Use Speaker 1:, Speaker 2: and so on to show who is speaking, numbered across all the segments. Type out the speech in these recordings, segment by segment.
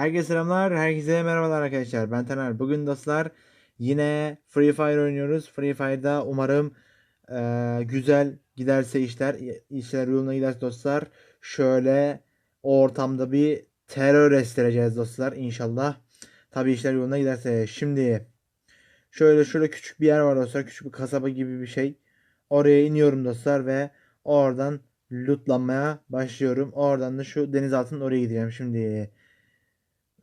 Speaker 1: Herkese selamlar, herkese merhabalar arkadaşlar. Ben Taner. Bugün dostlar yine Free Fire oynuyoruz. Free Fire'da umarım eee, güzel giderse işler, işler yoluna giderse dostlar. Şöyle o ortamda bir terör estireceğiz dostlar inşallah. Tabii işler yoluna giderse. Şimdi şöyle şöyle küçük bir yer var dostlar. Küçük bir kasaba gibi bir şey. Oraya iniyorum dostlar ve oradan lootlanmaya başlıyorum. Oradan da şu denizaltının oraya gideceğim. Şimdi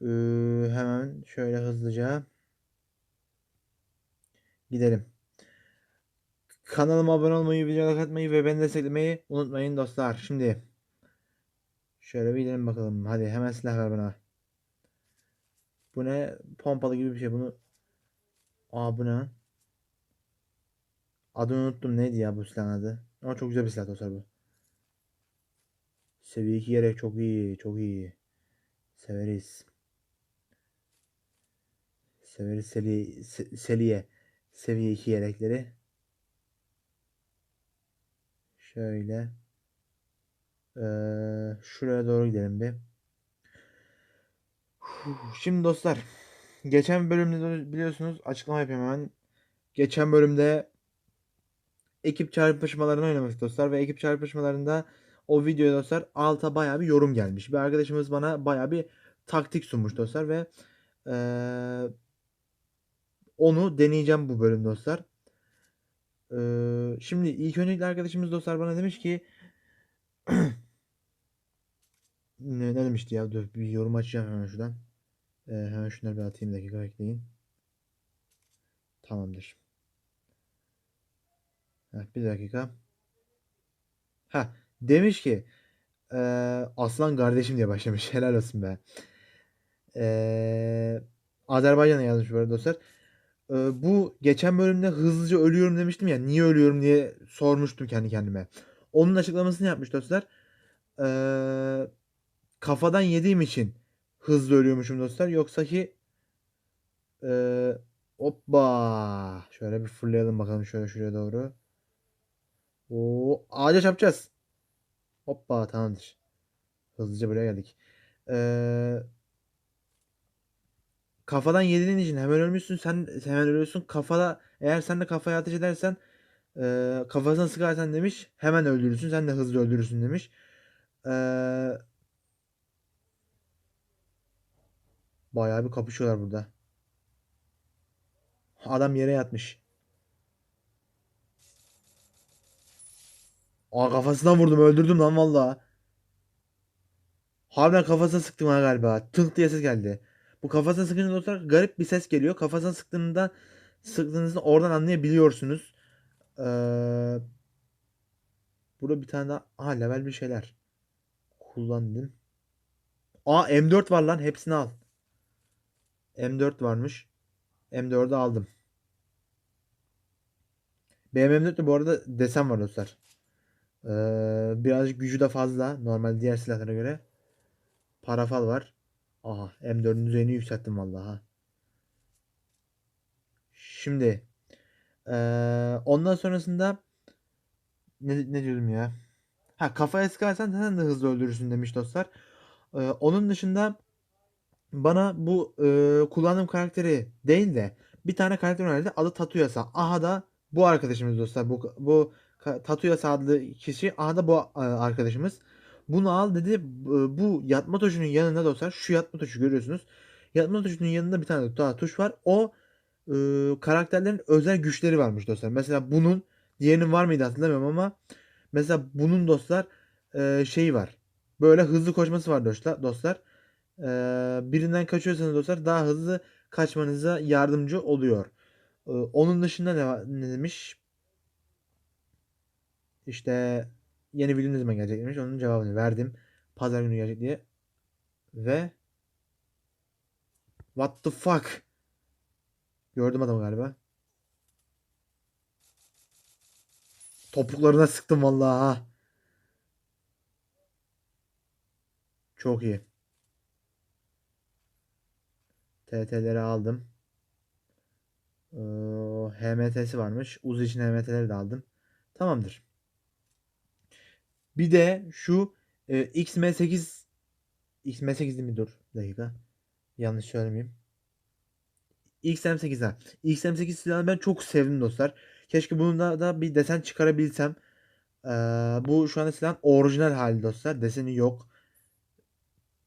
Speaker 1: ee, hemen şöyle hızlıca gidelim. Kanalıma abone olmayı, videoya like atmayı ve beni desteklemeyi unutmayın dostlar. Şimdi şöyle bir gidelim bakalım. Hadi hemen silah ver bana. Bu ne? Pompalı gibi bir şey. Bunu Aa bu ne? Adını unuttum. Neydi ya bu silahın adı? Ama çok güzel bir silah dostlar bu. Seviye 2 gerek çok iyi. Çok iyi. Severiz. Severiz seli, se-. Seviye 2 yelekleri. Şöyle. Ee, şuraya doğru gidelim bir. Şimdi dostlar. Geçen bölümde de biliyorsunuz açıklama yapayım hemen. Geçen bölümde ekip çarpışmalarını oynamıştık dostlar ve ekip çarpışmalarında o videoya dostlar alta baya bir yorum gelmiş. Bir arkadaşımız bana baya bir taktik sunmuş dostlar ve eee, onu deneyeceğim bu bölüm dostlar. Eee, şimdi ilk öncelikle arkadaşımız dostlar bana demiş ki ne, ne demişti ya dur bir yorum açacağım hemen şuradan. Eee, hemen şunları bir atayım dakika bekleyin. Tamamdır. Heh, bir dakika. Ha demiş ki eee, aslan kardeşim diye başlamış. Helal olsun be. Eee Azerbaycan'a yazmış bu arada dostlar. Eee, bu geçen bölümde hızlıca ölüyorum demiştim ya. Niye ölüyorum diye sormuştum kendi kendime. Onun açıklamasını yapmış dostlar. Eee, kafadan yediğim için hızlı ölüyormuşum dostlar. Yoksa ki eee hoppa şöyle bir fırlayalım bakalım şöyle şuraya doğru. Oo, ağaca çarpacağız. Hoppa tamamdır. Hızlıca buraya geldik. Eee kafadan yediğin için hemen ölmüşsün. Sen hemen ölüyorsun. Kafada eğer sen de kafaya ateş edersen eee kafasına sıkarsan demiş hemen öldürürsün. Sen de hızlı öldürürsün demiş. Eee bayağı bir kapışıyorlar burada. Adam yere yatmış. Aa kafasından vurdum öldürdüm lan valla. Harbiden kafasına sıktım ha galiba. Tınk diye ses geldi. Bu kafasına sıkınca dostlar garip bir ses geliyor. Kafasına sıktığında sıktığınızda oradan anlayabiliyorsunuz. Ee, burada bir tane daha aha level bir şeyler. Kullandım. Aa M4 var lan hepsini al. M4 varmış. M4'ü aldım. Benim M4'te bu arada desen var dostlar. Ee, birazcık gücü de fazla. Normal diğer silahlara göre. Parafal var. Aha M4'ün düzeyini yükselttim vallahi. Şimdi eee, ondan sonrasında ne, ne diyordum ya? Ha kafaya sıkarsan sen de hızlı öldürürsün demiş dostlar. Eee, onun dışında bana bu eee, kullandığım karakteri değil de bir tane karakter önerdi. Adı Tatuyasa. Aha da bu arkadaşımız dostlar. Bu bu Tatuyasa adlı kişi. Aha da bu e, arkadaşımız. Bunu al dedi. Bu yatma tuşunun yanında dostlar şu yatma tuşu görüyorsunuz. Yatma tuşunun yanında bir tane daha tuş var. O e, karakterlerin özel güçleri varmış dostlar. Mesela bunun diğerinin var mıydı hatırlamıyorum ama mesela bunun dostlar e, şeyi var. Böyle hızlı koşması var dostlar. dostlar. E, birinden kaçıyorsanız dostlar daha hızlı kaçmanıza yardımcı oluyor. E, onun dışında ne, ne demiş? İşte yeni video ne zaman gelecek demiş. Onun cevabını verdim. Pazar günü gelecek diye. Ve What the fuck? Gördüm adamı galiba. Topuklarına sıktım vallahi ha. Çok iyi. TT'leri aldım. Ee, HMT'si varmış. Uz için HMT'leri de aldım. Tamamdır. Bir de şu e, XM8 XM8 değil mi? Dur. Dakika. Yanlış söylemeyeyim. XM8'den. XM8 silahını ben çok sevdim dostlar. Keşke bununla da bir desen çıkarabilsem. Ee, bu şu anda silahın orijinal hali dostlar. Deseni yok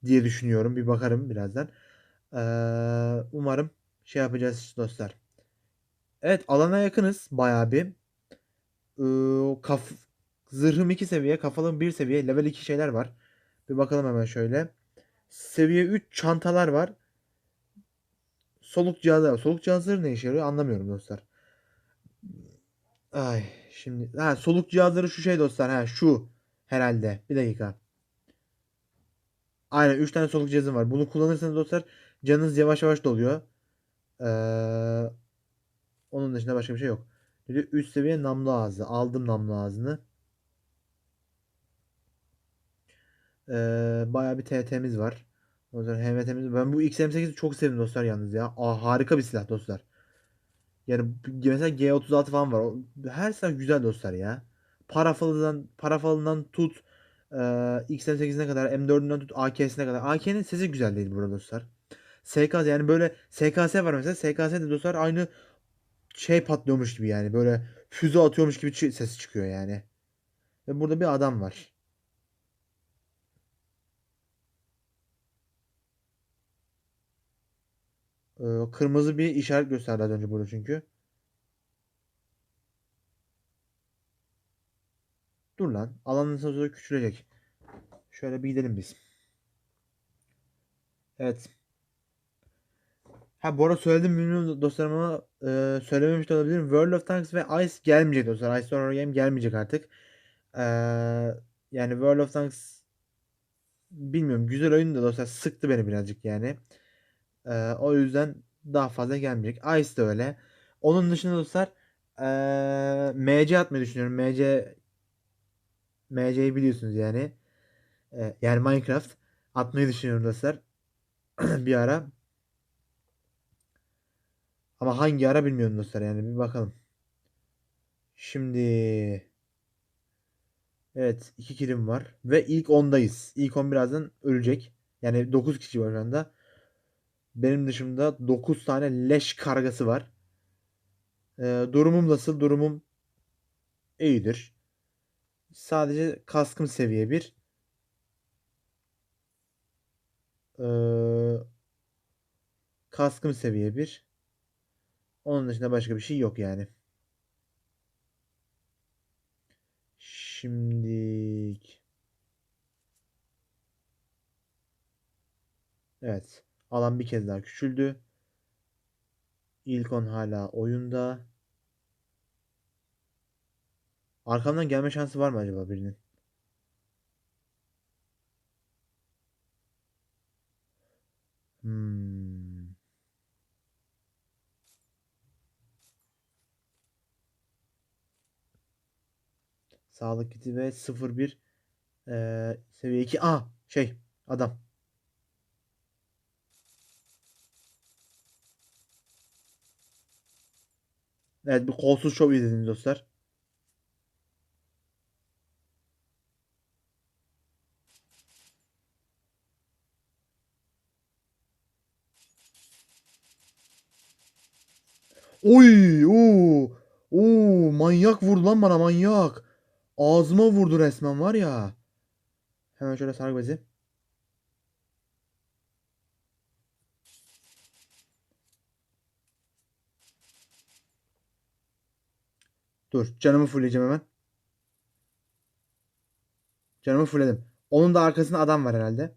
Speaker 1: diye düşünüyorum. Bir bakarım birazdan. Ee, umarım şey yapacağız dostlar. Evet alana yakınız bayağı bir. Ee, kaf zırhım 2 seviye, kafalım 1 seviye, level 2 şeyler var. Bir bakalım hemen şöyle. Seviye 3 çantalar var. Soluk cihazı var. Soluk cihazları ne işe yarıyor anlamıyorum dostlar. Ay şimdi ha soluk cihazları şu şey dostlar ha şu herhalde. Bir dakika. Aynen 3 tane soluk cihazım var. Bunu kullanırsanız dostlar canınız yavaş yavaş doluyor. Ee, onun dışında başka bir şey yok. Üst seviye namlu ağzı. Aldım namlu ağzını. Ee, bayağı bir TT'miz var. O zaman HMT'miz Ben bu XM8'i çok sevdim dostlar yalnız ya. Aa, harika bir silah dostlar. Yani mesela G36 falan var. Her silah güzel dostlar ya. Parafalıdan, parafalından tut e, XM8'ine kadar, M4'ünden tut AK'sine kadar. AK'nin sesi güzel değil burada dostlar. SKS yani böyle SKS var mesela. SKS de dostlar aynı şey patlıyormuş gibi yani. Böyle füze atıyormuş gibi sesi çıkıyor yani. Ve burada bir adam var. Ee, kırmızı bir işaret gösterdi az önce burada çünkü. Dur lan. Alanın sonra küçülecek. Şöyle bir gidelim biz. Evet. Ha bu arada söyledim bilmiyorum dostlarım ama e, söylememiş de olabilirim. World of Tanks ve Ice gelmeyecek dostlar. Ice Horror Game gelmeyecek artık. E, yani World of Tanks bilmiyorum. Güzel oyun da dostlar sıktı beni birazcık yani. E, o yüzden daha fazla gelmeyecek. Ice de öyle. Onun dışında dostlar e, MC atmayı düşünüyorum. MC MC'yi biliyorsunuz yani. E, yani Minecraft atmayı düşünüyorum dostlar. bir ara. Ama hangi ara bilmiyorum dostlar yani bir bakalım. Şimdi Evet 2 kilim var ve ilk 10'dayız. İlk 10 birazdan ölecek. Yani 9 kişi var şu anda. Benim dışımda 9 tane leş kargası var. Ee, durumum nasıl? Durumum iyidir. Sadece kaskım seviye 1. Ee, kaskım seviye 1. Onun dışında başka bir şey yok yani. Şimdi Evet. Alan bir kez daha küçüldü. İlkon hala oyunda. Arkamdan gelme şansı var mı acaba birinin? Hmm. Sağlık kiti ve 01 eee seviye 2. Aa şey adam. Evet bir kolsuz şov izlediniz dostlar. Oy, oo, oo, manyak vurdu lan bana manyak. Ağzıma vurdu resmen var ya. Hemen şöyle sargı bezi. Dur canımı fullleyeceğim hemen. Canımı fullledim. Onun da arkasında adam var herhalde.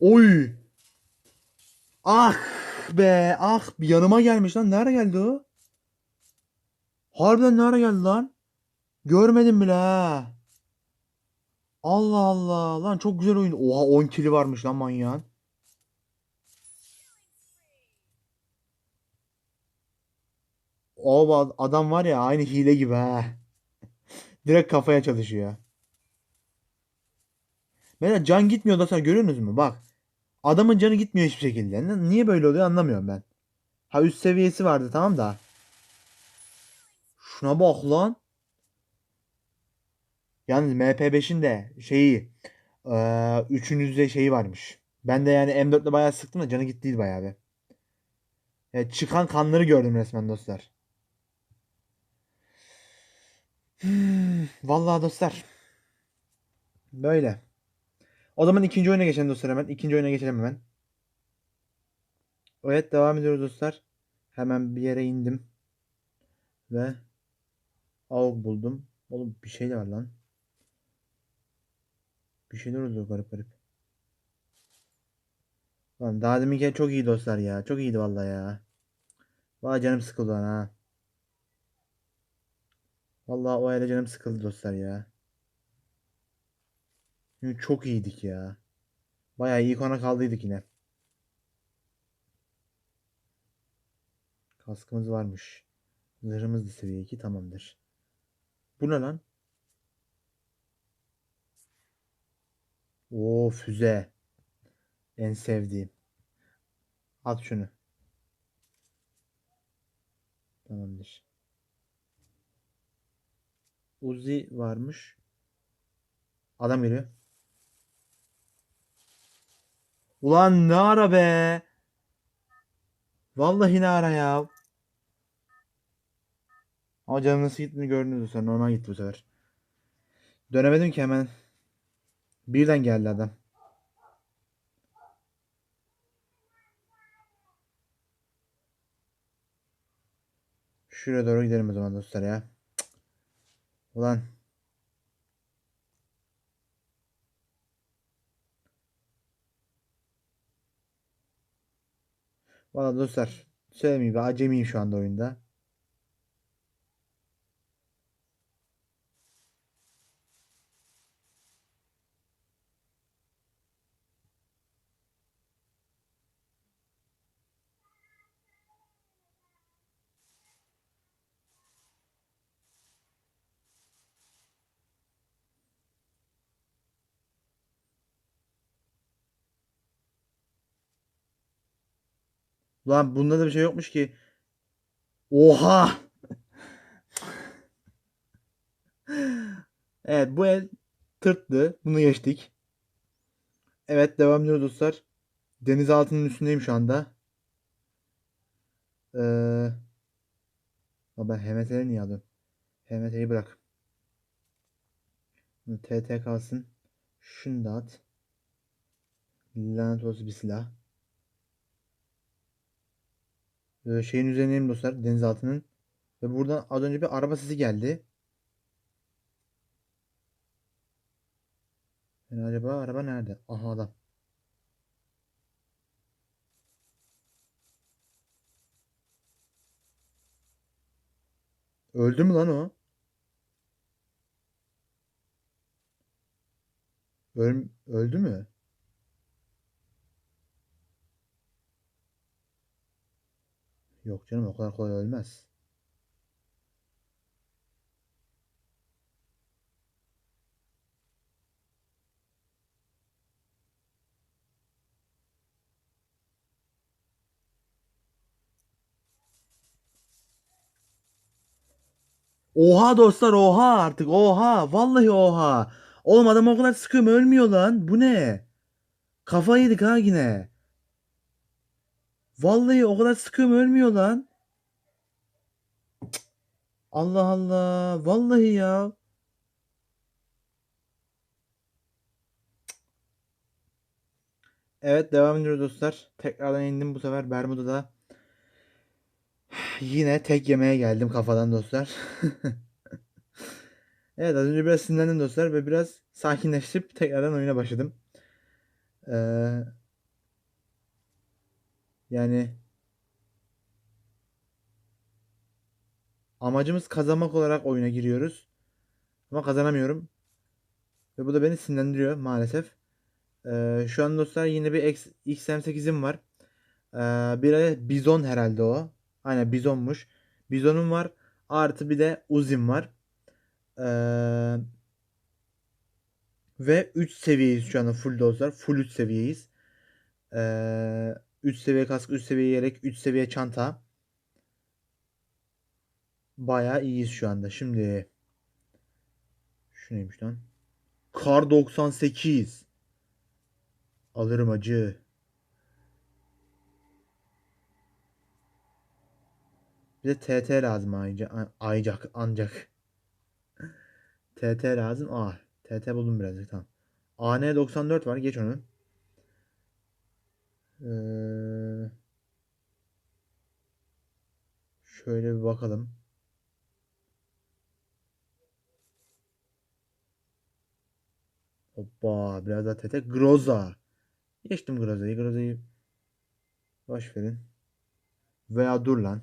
Speaker 1: Oy. Ah be ah yanıma gelmiş lan. Nereye geldi o? Harbiden nereye geldi lan? Görmedim bile ha. Allah Allah lan çok güzel oyun. Oha 10 kili varmış lan manyağın. O adam var ya aynı hile gibi ha. Direkt kafaya çalışıyor. Mesela can gitmiyor da sen görüyorsunuz mu? Bak. Adamın canı gitmiyor hiçbir şekilde. Niye böyle oluyor anlamıyorum ben. Ha üst seviyesi vardı tamam da. Şuna bak lan. Yalnız MP5'in de şeyi eee üçüncüde şeyi varmış. Ben de yani M4'le bayağı sıktım da canı gittiydi bayağı bir. Ya çıkan kanları gördüm resmen dostlar. Vallahi dostlar. Böyle. O zaman ikinci oyuna geçelim dostlar hemen. İkinci oyuna geçelim hemen. Evet devam ediyoruz dostlar. Hemen bir yere indim. Ve AUG buldum. Oğlum bir şey de var lan. Bir şeyler oluyor garip garip. Lan daha deminki çok iyi dostlar ya. Çok iyiydi vallahi ya. Valla canım sıkıldı lan ha. Vallahi o ayda canım sıkıldı dostlar ya. Çünkü çok iyiydik ya. Bayağı iyi kona kaldıydık yine. Kaskımız varmış. Zırhımız da seviye 2 tamamdır. Bu ne lan? Oo füze. En sevdiğim. At şunu. Tamamdır. Uzi varmış. Adam geliyor. Ulan ne ara be? Vallahi ne ara ya? Ama canım nasıl gittiğini gördünüz sen. Normal gitti bu sefer. Dönemedim ki hemen. Birden geldi adam. Şuraya doğru gidelim o zaman dostlar ya. Cık. Ulan. Valla dostlar. Söylemeyeyim acemiyim şu anda oyunda. Ulan bunda da bir şey yokmuş ki. Oha! Evet bu el tırttı. Bunu geçtik. Evet devam ediyoruz dostlar. Denizaltının üstündeyim şu anda. Ee, ben HMT'leri niye alıyorum? HMT'yi bırak. TT kalsın. Şunu da at. Lanet olsun bir silah. Ee, şeyin üzerindeyim dostlar. Denizaltının. Ve buradan az önce bir araba sesi geldi. Yani acaba araba nerede? Aha adam. Öldü mü lan o? Öl öldü mü? Yok canım o kadar kolay ölmez. Oha dostlar oha artık oha vallahi oha. Oğlum adam o kadar sıkıyorum ölmüyor lan. Bu ne? Kafa yedik ha yine. Vallahi o kadar sıkıyorum ölmüyor lan. Allah Allah. Vallahi ya. Evet devam ediyoruz dostlar. Tekrardan indim bu sefer Bermuda'da. Yine tek yemeğe geldim kafadan dostlar. Evet az önce biraz sinirlendim dostlar ve biraz sakinleşip tekrardan oyuna başladım. Ee, yani amacımız kazanmak olarak oyuna giriyoruz. Ama kazanamıyorum. Ve bu da beni sinirlendiriyor maalesef. Ee, şu an dostlar yine bir X, XM8'im var. Ee, bir adet Bizon herhalde o. Aynen Bizon'muş. Bizon'um var. Artı bir de Uzi'm var. Ee, ve 3 seviyeyiz şu anda full dostlar. Full 3 seviyeyiz. Ee, 3 seviye kask, 3 seviye yelek, 3 seviye çanta. Bayağı iyiyiz şu anda. Şimdi şu neymiş lan? Kar 98. Alırım acı. Bir de TT lazım ancak. Ancak. Ancak. TT lazım. Ah. TT buldum birazcık tamam. AN 94 var. Geç onu. Ee, şöyle bir bakalım. Hoppa. Biraz daha TT. Groza. Geçtim Groza'yı. Groza'yı boş verin. Veya dur lan.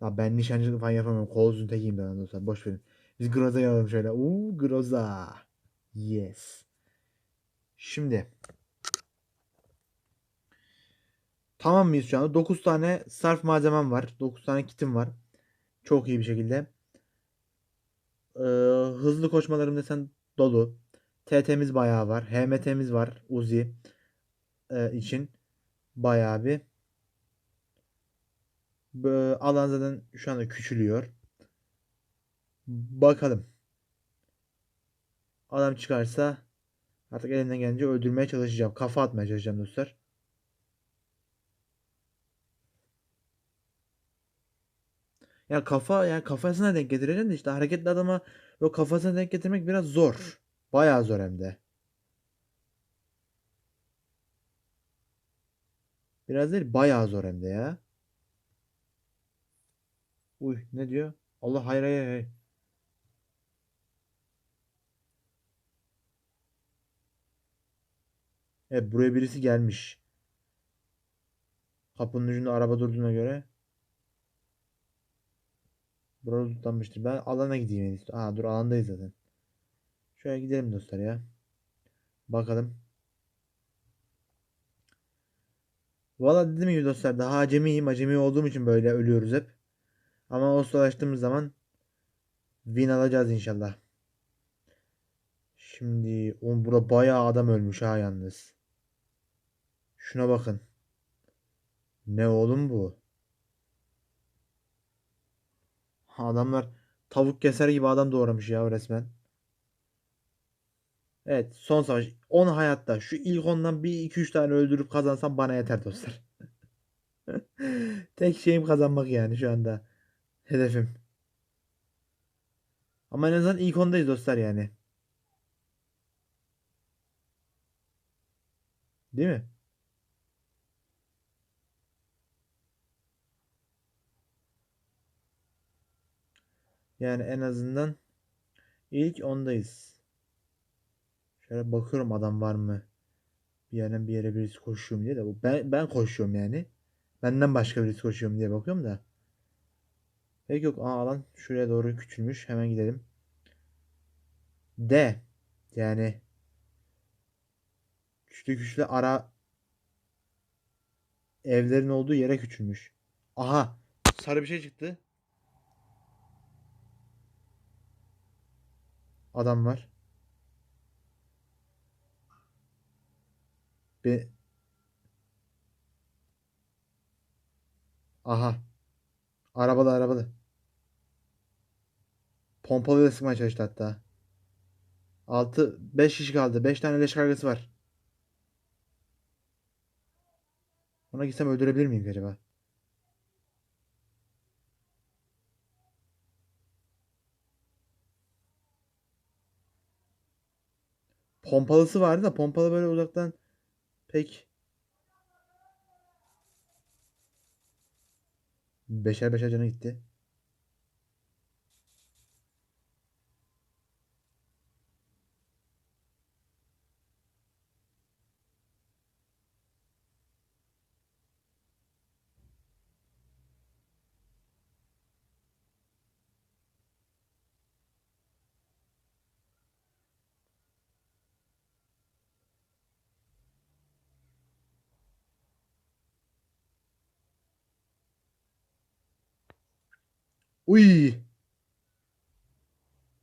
Speaker 1: Ya ben nişancılık falan yapamıyorum. Kolsuzun tekiyim ben dostlar. Boş verin. Biz Groza'yı alalım şöyle. Uuu Groza. Yes. Şimdi. Tamam mıyız şu anda? 9 tane sarf malzemem var. 9 tane kitim var. Çok iyi bir şekilde. Ee, hızlı koşmalarım desen dolu. TT'miz bayağı var. HMT'miz var. Uzi e, için bayağı bir Bö- alan zaten şu anda küçülüyor. Bakalım. Adam çıkarsa artık elimden gelince öldürmeye çalışacağım. Kafa atmaya çalışacağım dostlar. Ya kafa yani kafasına denk getireceksin de işte hareketli adama o kafasına denk getirmek biraz zor. Bayağı zor hem de. Biraz değil bayağı zor hem de ya. Uy ne diyor? Allah hayır hayır hayır. Evet buraya birisi gelmiş. Kapının ucunda araba durduğuna göre. Burada tutlanmıştır. Ben alana gideyim en iyisi. Aa dur alandayız zaten. Şöyle gidelim dostlar ya. Bakalım. Valla dediğim gibi dostlar daha acemiyim. Acemi olduğum için böyle ölüyoruz hep. Ama ustalaştığımız zaman win alacağız inşallah. Şimdi on burada bayağı adam ölmüş ha yalnız. Şuna bakın. Ne oğlum bu? Adamlar tavuk keser gibi adam doğramış ya resmen. Evet son savaş. 10 hayatta. Şu ilk ondan bir 2-3 tane öldürüp kazansam bana yeter dostlar. Tek şeyim kazanmak yani şu anda. Hedefim. Ama en azından ilk ondayız dostlar yani. Değil mi? Yani en azından ilk ondayız. Şöyle bakıyorum adam var mı? Bir yerden bir yere birisi koşuyorum diye de ben ben koşuyorum yani. Benden başka birisi koşuyorum diye bakıyorum da. Peki yok. Aa, alan şuraya doğru küçülmüş. Hemen gidelim. D. Yani güçlü güçlü ara evlerin olduğu yere küçülmüş. Aha. Sarı bir şey çıktı. Adam var. Bir Aha. Arabalı arabalı. Pompalıyla sıkmaya çalıştı hatta. 6 5 kişi kaldı. 5 tane leş kargası var. Ona gitsem öldürebilir miyim acaba? Pompalısı vardı da pompalı böyle uzaktan pek beşer beşer canı gitti. Uy.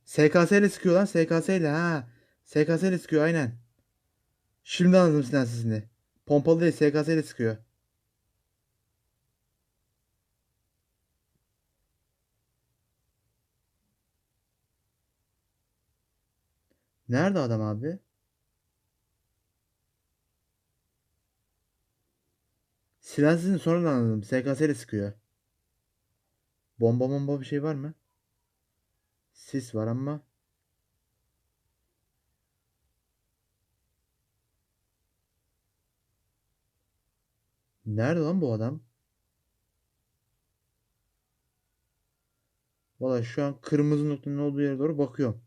Speaker 1: SKS ile sıkıyor lan. SKS ile ha. SKS ile sıkıyor aynen. Şimdi anladım sinensizini. Pompalı değil SKS ile sıkıyor. Nerede adam abi? Silahsızın sonradan anladım. SKS ile sıkıyor. Bomba bomba bir şey var mı? Sis var ama. Nerede lan bu adam? Valla şu an kırmızı noktanın olduğu yere doğru bakıyorum.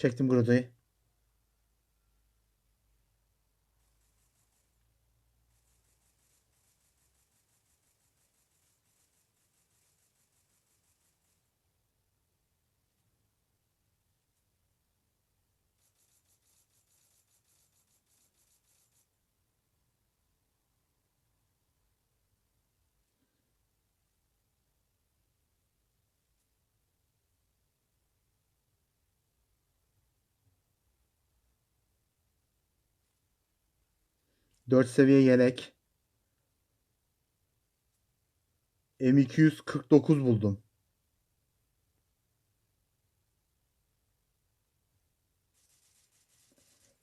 Speaker 1: Çektim Grodo'yu. 4 seviye yelek. M249 buldum.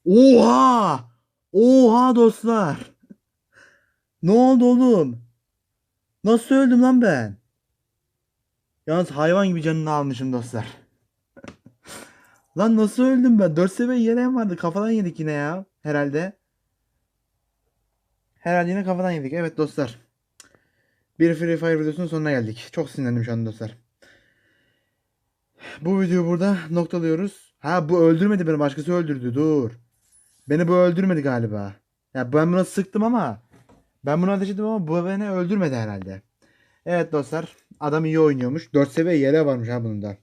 Speaker 1: Oha! Oha dostlar. ne oldu oğlum? Nasıl öldüm lan ben? Yalnız hayvan gibi canını almışım dostlar. lan nasıl öldüm ben? 4 seviye yeleğim vardı. Kafadan yedik yine ya. Herhalde. Herhalde yine kafadan yedik. Evet dostlar. Bir Free Fire videosunun sonuna geldik. Çok sinirlendim şu an dostlar. Bu videoyu burada noktalıyoruz. Ha bu öldürmedi beni. Başkası öldürdü. Dur. Beni bu öldürmedi galiba. Ya ben buna sıktım ama ben bunu ateş ama bu beni öldürmedi herhalde. Evet dostlar. Adam iyi oynuyormuş. 4 seviye yere varmış ha bunun da.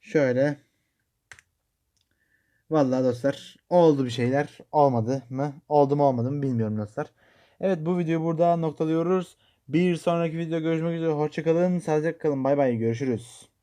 Speaker 1: Şöyle. Vallahi dostlar oldu bir şeyler. Olmadı mı? Oldu mu olmadı mı bilmiyorum dostlar. Evet bu videoyu burada noktalıyoruz. Bir sonraki video görüşmek üzere. Hoşçakalın. Sağlıcakla kalın. Bay bay. Görüşürüz.